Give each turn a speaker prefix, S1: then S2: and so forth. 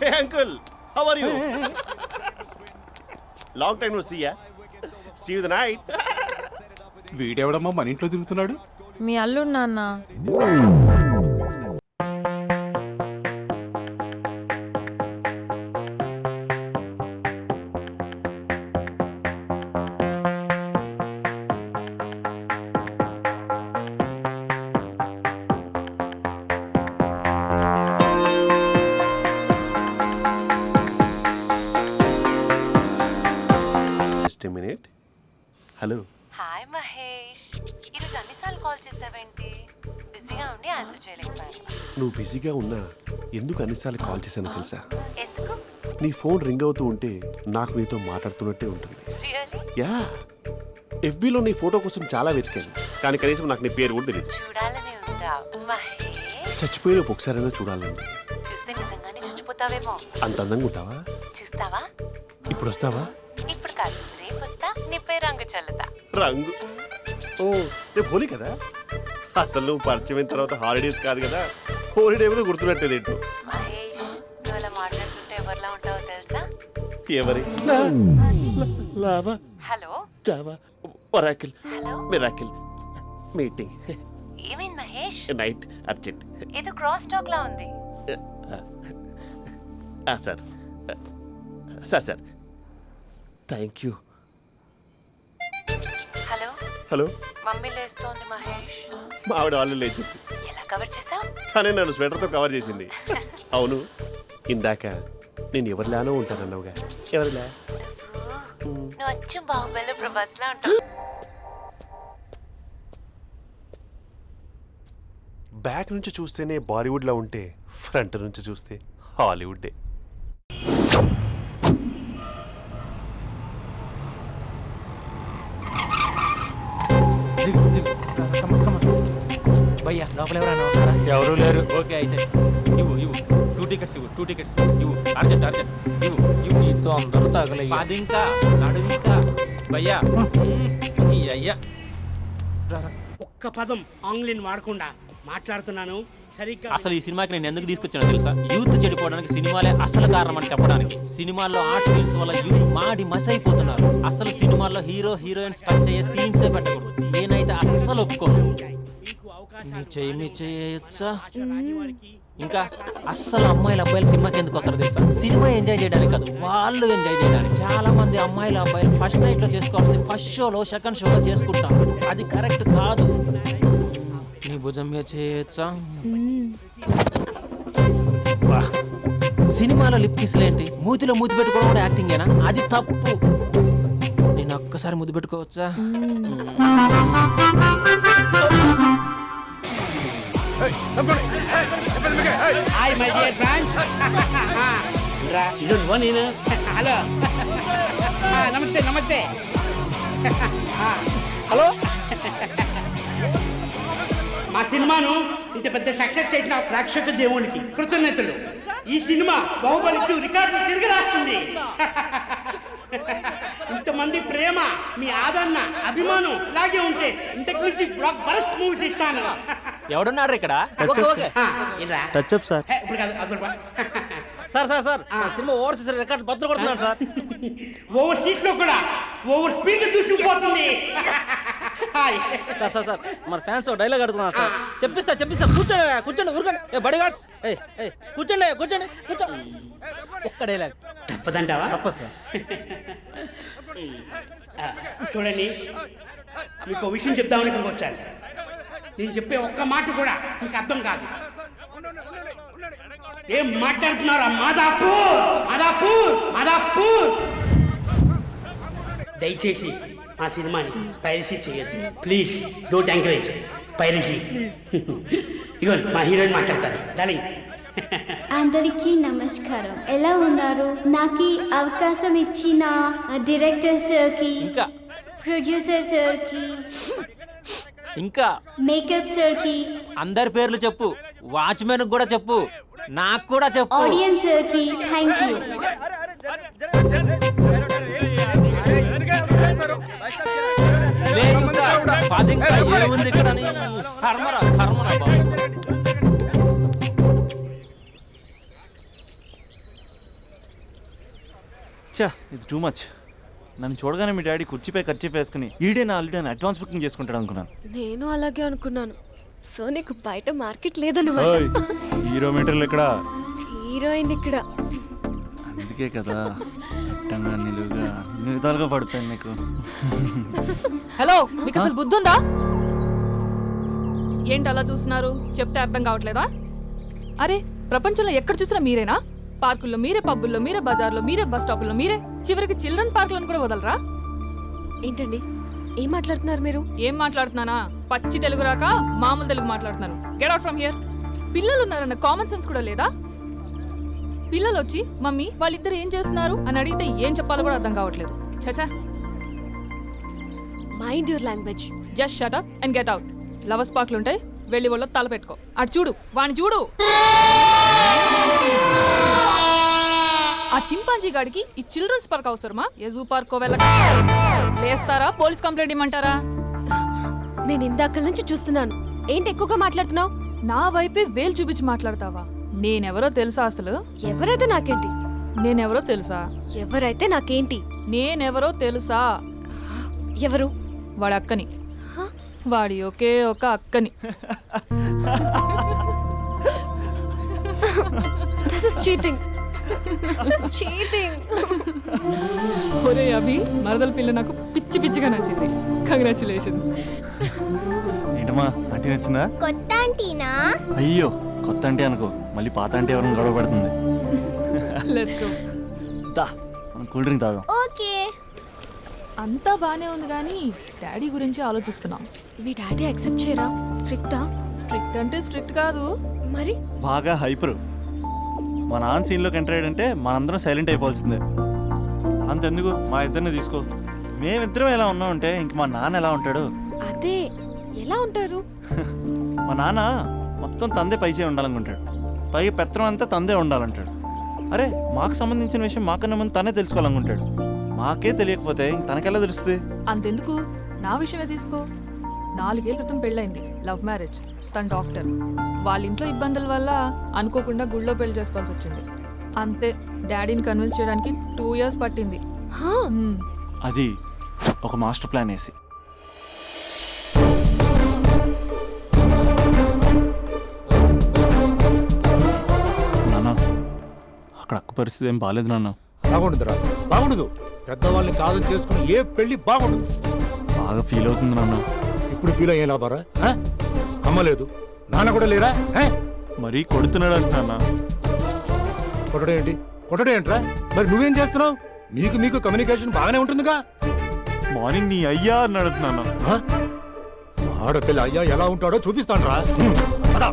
S1: Hey uncle how are you long time no see ya see you the night
S2: వీడెవడమ్మా మన ఇంట్లో తిరుగుతున్నాడు?
S3: మీ అల్లుడు నాన్న.
S1: Just minute hello
S4: hi Mahesh ఈరోజు అన్నిసార్లు కాల్ చేసావేంటి? బిజీగా ఉండి ఆన్సర్ చేయలేకపోయాను
S1: నువ్వు బిజీగా ఉన్నా ఎందుకు అన్నిసార్లు కాల్ చేశానో తెలుసా?
S4: ఎందుకు?
S1: నీ ఫోన్ రింగ్ అవుతూ ఉంటే నాకు నీతో మాట్లాడుతున్నట్టే ఉంటుంది.
S4: Really
S1: ya. ఎఫ్బీలో నీ ఫోటో కోసం చాలా వెతికాను. కానీ కనీసం నాకు నీ పేరు కూడా తెలియదు
S4: చూడాలని ఉందా మహేష్?
S1: చచ్చిపోయిన ఒకసారైనా చూడాలండి
S4: చూస్తే నిజంగానే చచ్చిపోతావేమో.
S1: అంత అందంగా ఉంటావా?
S4: చూస్తావా?
S1: ఇప్పుడు వస్తావా?
S4: ఇప్పుడు కాదు. రంగు చల్లుతా
S1: రంగు? ఓ రేపు హోలీ కదా? అసలు నువ్వు పరిచయం అయిన తర్వాత హాలిడేస్ కాదు కదా? హోలిడే మీద గుర్తున్నట్టేది ఏంటో?
S4: మహేష్ నువ్వు అలా మాట్లాడుతుంటే ఎవరిలా ఉంటావో తెలుసా?
S1: ఎవరి? Lava.
S4: Hello?
S1: Java. Oracle.
S4: Hello?
S1: Miracle. Meeting.
S4: ఏమైంది మహేష్?
S1: Night urgent.
S4: ఏదో క్రాస్ టాక్ లా ఉంది
S1: sir. Sir sir. Thank you.
S4: Hello. Mummy లేస్తోంది Mahesh.
S1: మా ఆవిడ వాళ్ళు లేచి
S4: ఎలా కవర్ చేసావు
S1: తనే నన్ను స్వెటర్తో కవర్ చేసింది. అవును ఇందాక నేను ఎవరిలానో ఉంటానన్నావుగా. ఎవరిలా?
S4: నువ్వు అచ్చం బాహుబలి ప్రభాస్ లా ఉంటావు.
S1: బ్యాక్ నుంచి చూస్తేనే బాలీవుడ్లో ఉంటే ఫ్రంట్ నుంచి చూస్తే హాలీవుడ్డే.
S5: భయ్యా లోపల ఎవరైనా ఉన్నారా? ఎవరు లేరు. ఓకే అయితే ఇవ్వు ఇవ్వు. టూ టికెట్స్ ఇవ్వు టూ టికెట్స్ ఇవ్వు. అర్జెంట్ అర్జెంట్ ఇవ్వు ఇవ్వు. నీతో అందరూ తగలయ్య. పది ఇంకా నడుము ఇంకా భయ్యా అయ్యా.
S6: ఒక్క పదం ఆంగ్లీన్ వాడకుండా మాట్లాడుతున్నాను. సరిగ్గా
S5: అసలు ఈ సినిమాకి నేను ఎందుకు తీసుకొచ్చానో తెలుసా? యూత్ చెడిపోవడానికి సినిమాలే అసలు కారణం అని చెప్పడానికి. సినిమాల్లో ఆర్ట్ ఫిల్మ్స్ వల్ల యూత్ మాడి మస్ అయిపోతున్నారు అసలు సినిమాల్లో హీరో హీరోయిన్స్ టచ్ అయ్యే సీన్స్ పెట్టకూడదు. నేనైతే అస్సలు ఒప్పుకోను. మీ చెయ్యి మీ చేయొచ్చా ఇంకా అస్సలు అమ్మాయిలు అబ్బాయిలు సినిమాకి ఎందుకు వస్తారు తెలుసా? సినిమా ఎంజాయ్ చేయడానికి కాదు వాళ్ళు ఎంజాయ్ చేయడానికి. చాలా మంది అమ్మాయిలు అబ్బాయిలు ఫస్ట్ నైట్లో చేసుకోవాల్సింది ఫస్ట్ షోలో సెకండ్ షోలో చేసుకుంటాం. అది కరెక్ట్ కాదు. నీ భుజం మీద చేయొచ్చా? వా. సినిమాలో లిప్ కిస్లేంటి మూతిలో మూతి పెట్టుకోవడం కూడా యాక్టింగేనా అది తప్పు. నేను ఒక్కసారి ముద్దు పెట్టుకోవచ్చా?
S6: హాయ్ మై డియర్ ఫ్రెండ్స్ రా ఇది నువ్వు నేను హలో నమస్తే నమస్తే హలో మా సినిమాను ఇంత పెద్ద సక్సెస్ చేసిన ప్రేక్షక దేవునికి కృతజ్ఞతలు. ఈ సినిమా బాహుబలి టూ రికార్డులు తిరిగి రాస్తుంది. ఇంతమంది ప్రేమ మీ ఆదరణ అభిమానం ఇలాగే ఉంటే ఇంతకు నుంచి బ్లాక్ బరస్ట్ మూవీస్ ఇస్తాను.
S5: ఎవడున్నారు ఇక్కడ?
S6: ఆ, ఏంట్రా?
S7: టచ్ అప్ సార్
S6: హే, ఇప్పుడు కాదు అదొక పా.
S7: Sir sir sir cinema overseas record బద్దలు కొడుతున్నాడు సార్.
S6: ఓవర్ సీట్లో కూడా ఓవర్ స్పీడ్ దూసుకుపోతుంది హాయ్.
S7: సార్ సార్ సార్ మన ఫ్యాన్స్ డైలాగ్ అడుగుతున్నారు సార్. చెప్పిస్తా చెప్పిస్తా కూర్చోండి కూర్చోండి ఊరుకోండి. ఏ బడి గార్డ్స్ ఏ ఏ కూర్చోండి కూర్చోండి కూర్చో. ఒక్క డైలాగ్
S6: తప్పదంటావా?
S7: తప్పదు సార్.
S6: ఆ, చూడండి మీకు విషయం చెప్దామని ఇక్కడికి వచ్చాను. నేను చెప్పే ఒక్క మాట కూడా మీకు అర్థం కాదు. ఏం మాట్లాడుతున్నారా మాదాపూర్? మాదాపూర్? మాదాపూర్? దయచేసి మా సినిమాని పైరసీ చేయొద్దు. Please don't encourage. పైరసీ. ఇగోండి మా హీరోయిన్ మాట్లాడతారు డార్లింగ్.
S8: అందరికీ నమస్కారం. ఎలా ఉన్నారు? నాకు అవకాశం ఇచ్చిన డైరెక్టర్ సార్కి ప్రొడ్యూసర్ సార్కి
S5: ఇంకా
S8: మేకప్ సార్కి.
S5: అందరి పేర్లు చెప్పు. వాచ్మెన్ కూడా చెప్పు. నాకు కూడా చెప్పు.
S8: ఆడియన్స్ సార్కి థ్యాంక్ యూ
S5: ఏముంది ఇక్కడ కర్మరా కర్మరా బాబు.
S7: ఇది టూ మచ్ నన్ను చూడగానే మీ డాడీ కుర్చీపై ఖర్చు వేసుకుని ఈడే నా ఆల్రెడీ అని అడ్వాన్స్ బుకింగ్ చేసుకుంటాడు అనుకున్నాను.
S3: నేను అలాగే అనుకున్నాను. సో నీకు బయట మార్కెట్ లేదన్నమాట.
S7: హీరో మీటర్లు ఇక్కడ
S3: హీరోయిన్ ఇక్కడ.
S7: అందుకే కదా అట్టంగా నిలువుగా అన్ని విధాలుగా నీకు.
S9: హలో మీకు అసలు బుద్ధి ఉందా ఏంటి అలా చూస్తున్నారు? చెప్తే అర్థం కావట్లేదా? అరే ప్రపంచంలో ఎక్కడ చూసినా మీరేనా? పార్కుల్లో మీరే పబ్బుల్లో మీరే బజార్లో మీరే బస్ స్టాపుల్లో మీరే. చివరికి చిల్డ్రన్ పార్కులను కూడా వదలరా?
S3: ఏంటండి? ఏం మాట్లాడుతున్నారు మీరు?
S9: ఏం మాట్లాడుతున్నానా? పచ్చి తెలుగు రాక మామూలు తెలుగు మాట్లాడుతున్నాను గెట్ అవుట్ ఫ్రమ్ హియర్ పిల్లలు ఉన్నారన్న కామన్ సెన్స్ కూడా లేదా? పిల్లలు వచ్చి మమ్మీ వాళ్ళిద్దరు ఏం చేస్తున్నారు? అని అడిగితే ఏం చెప్పాలో కూడా అర్థం కావట్లేదు. చచా
S3: mind your language
S9: just shut up and get out lovers పార్క్లు ఉంటాయి వెళ్ళి వాళ్ళ తల పెట్టుకో. అటు చూడు. వాణ్ణి చూడు. ఆ చింపాంజీ గాడికి ఈ చిల్డ్రన్స్ పార్క్ అవసరమా? ఏ జూ పార్క్ వెళ్ళక? లేస్తారా? పోలీస్ కంప్లైంట్ ఇమ్మంటారా?
S3: నేను ఇందాక నుంచి చూస్తున్నాను. ఏంటి ఎక్కువగా మాట్లాడుతున్నావు?
S9: నా వైపే వేలు చూపించి మాట్లాడతావా? నేనెవరో తెలుసా అసలు?
S3: ఎవరైతే నాకేంటి?
S9: నేనెవరో తెలుసా?
S3: ఎవరైతే నాకేంటి?
S9: నేనెవరో తెలుసా?
S3: ఎవరు?
S9: వాడి అక్కని వాడి ఒకే ఒక అక్కని.
S3: This is cheating this is cheating
S9: ఒరే అభి మరదల పిల్ల నాకు పిచ్చి పిచ్చిగా నచ్చింది. కంగ్రాచులేషన్స్
S7: ఏంటమ్మా అంటే నచ్చిందా?
S8: కొత్త ఆంటీనా?
S7: అయ్యో కొత్త అంటే అనుకో మళ్ళీ పాత అంటే ఎవరైనా గొడవ పడుతుంది.
S9: లెట్స్ గో
S7: దా మనం కూల్ డ్రింక్ తాదాం
S8: ఓకే.
S9: అంతా బానే ఉంది కానీ డాడీ గురించి ఆలోచిస్తున్నాం.
S3: మీ డాడీ యాక్సెప్ట్ చేయరా? స్ట్రిక్టా?
S9: స్ట్రిక్ట్ అంటే స్ట్రిక్ట్ కాదు.
S3: మరి?
S7: బాగా హైపర్. మా నాన్న సీన్లోకి ఎంటర్ అయ్యాడంటే మనందరం సైలెంట్ అయిపోవాల్సిందే. అంతెందుకు? మా ఇద్దరిని తీసుకో. మేమిద్దరం ఎలా ఉన్నామంటే ఇంక మా నాన్న ఎలా ఉంటాడు?
S3: అదే ఎలా ఉంటారు?
S7: మా నాన్న మొత్తం తందే పైచే ఉండాలనుకుంటాడు. పైగా పెత్తనం అంతా తందే ఉండాలంటాడు. అరే మాకు సంబంధించిన విషయం మాకన్నా ముందు తనే తెలుసుకోవాలనుకుంటాడు. మాకే తెలియకపోతే తనకెలా తెలుస్తుంది?
S9: అంతెందుకు? నా విషయమే తీసుకో. నాలుగేళ్ళ క్రితం పెళ్ళైంది లవ్ మ్యారేజ్. తన డాక్టర్. వాళ్ళ ఇంట్లో ఇబ్బందుల వల్ల అనుకోకుండా గుళ్ళో పెళ్ళి చేసుకోవాల్సి వచ్చింది. అంతే డాడీని కన్విన్స్ చేయడానికి టూ ఇయర్స్ పట్టింది.
S7: అది ఒక మాస్టర్ ప్లాన్ వేసి. నాన్న అక్కడ అక్క పరిస్థితి ఏం బాగాలేదు నాన్న.
S10: బాగుండదురా బాగుండదు. పెద్దవాళ్ళని కాదని చేసుకుని ఏ పెళ్ళి బాగుండదు.
S7: బాగా ఫీల్ అవుతుంది నాన్న.
S10: ఇప్పుడు ఫీల్ అయ్యే లాభారా? ఆ? అమ్మ లేదు. నాన్న కూడా లేరా?
S7: మరీ కొడుతున్నాడు అంటున్నా
S10: కొట్టడం ఏంటి? కొట్టడం ఏంట్రా? మరి నువ్వేం చేస్తున్నావు? మీకు మీకు కమ్యూనికేషన్ బాగానే ఉంటుందిగా.
S7: మార్నింగ్ నీ అయ్యా అని అడుగుతున్నాను?
S10: ఆడపిల్ల అయ్యా ఎలా ఉంటాడో చూపిస్తాను రా